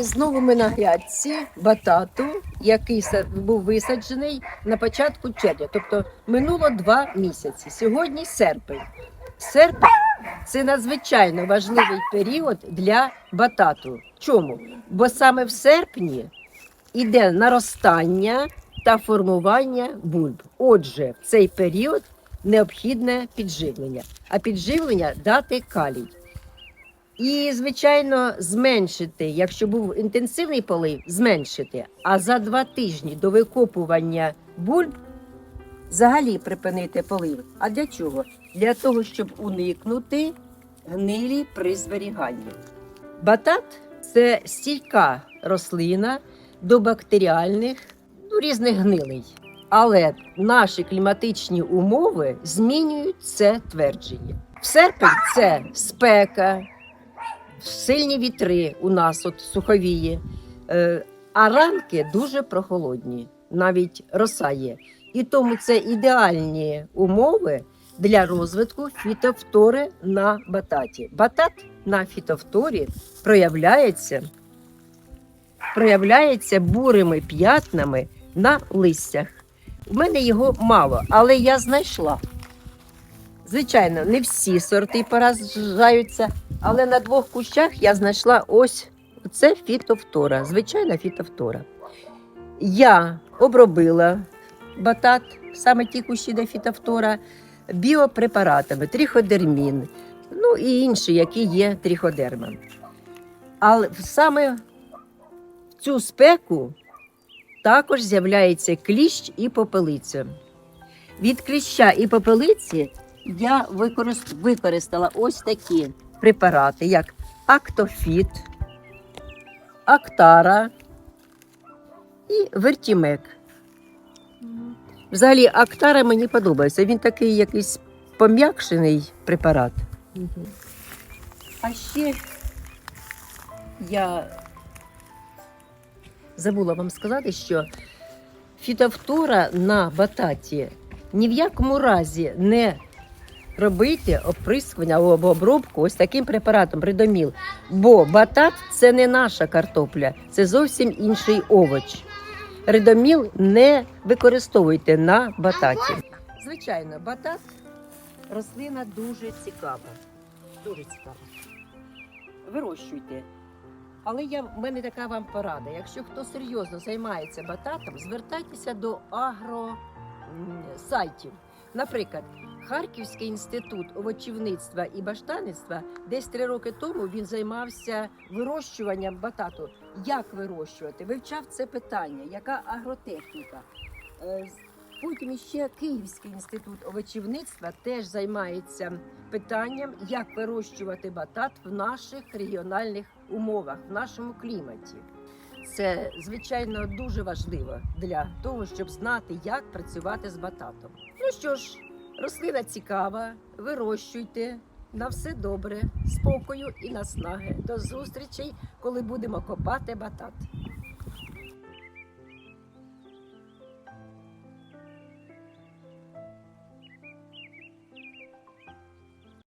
І знову ми на грядці батату, який був висаджений на початку червня. Тобто минуло два місяці. Сьогодні серпень. Серпень це надзвичайно важливий період для батату. Чому? Бо саме в серпні іде наростання та формування бульб. Отже, в цей період необхідне підживлення, а підживлення дати калій. І, звичайно, зменшити, якщо був інтенсивний полив, зменшити. А за два тижні до викопування бульб взагалі припинити полив. А для чого? Для того, щоб уникнути гнилі при зберіганні. Батат це стійка рослина до бактеріальних ну, різних гнилей. Але наші кліматичні умови змінюють це твердження. В серпень це спека, сильні вітри у нас от суховіє, е, а ранки дуже прохолодні, навіть роса є. І тому це ідеальні умови для розвитку фітофтори на бататі. Батат на фітофторі проявляється, проявляється бурими п'ятнами на листях. У мене його мало, але я знайшла. Звичайно, не всі сорти поражаються, але на двох кущах я знайшла ось це фітофтора, звичайна фітофтора. Я обробила батат, саме ті кущі, де фітофтора, біопрепаратами, тріходермін, ну і інші, які є тріходермом. Але саме в цю спеку також з'являється кліщ і попелиця. Від кліща і попелиці я використала ось такі препарати, як Актофіт, Актара і Вертімек. Взагалі, Актара мені подобається. Він такий якийсь пом'якшений препарат. А ще я забула вам сказати, що фітофтора на бататі ні в якому разі не робити оприскування або обробку ось таким препаратом ридоміл. Бо батат це не наша картопля, це зовсім інший овоч. Ридоміл не використовуйте на бататі. Звичайно, батат рослина дуже цікава. Дуже цікава. Вирощуйте. Але я, в мене така вам порада. Якщо хто серйозно займається бататом, звертайтеся до агросайтів. Наприклад, Харківський інститут овочівництва і баштанництва десь три роки тому він займався вирощуванням батату. Як вирощувати? Вивчав це питання, яка агротехніка. Е, Потім іще Київський інститут овочівництва теж займається питанням, як вирощувати батат в наших регіональних умовах, в нашому кліматі. Це звичайно дуже важливо для того, щоб знати, як працювати з бататом. Ну що ж, рослина цікава, вирощуйте. На все добре, спокою і наснаги. До зустрічей, коли будемо копати батат.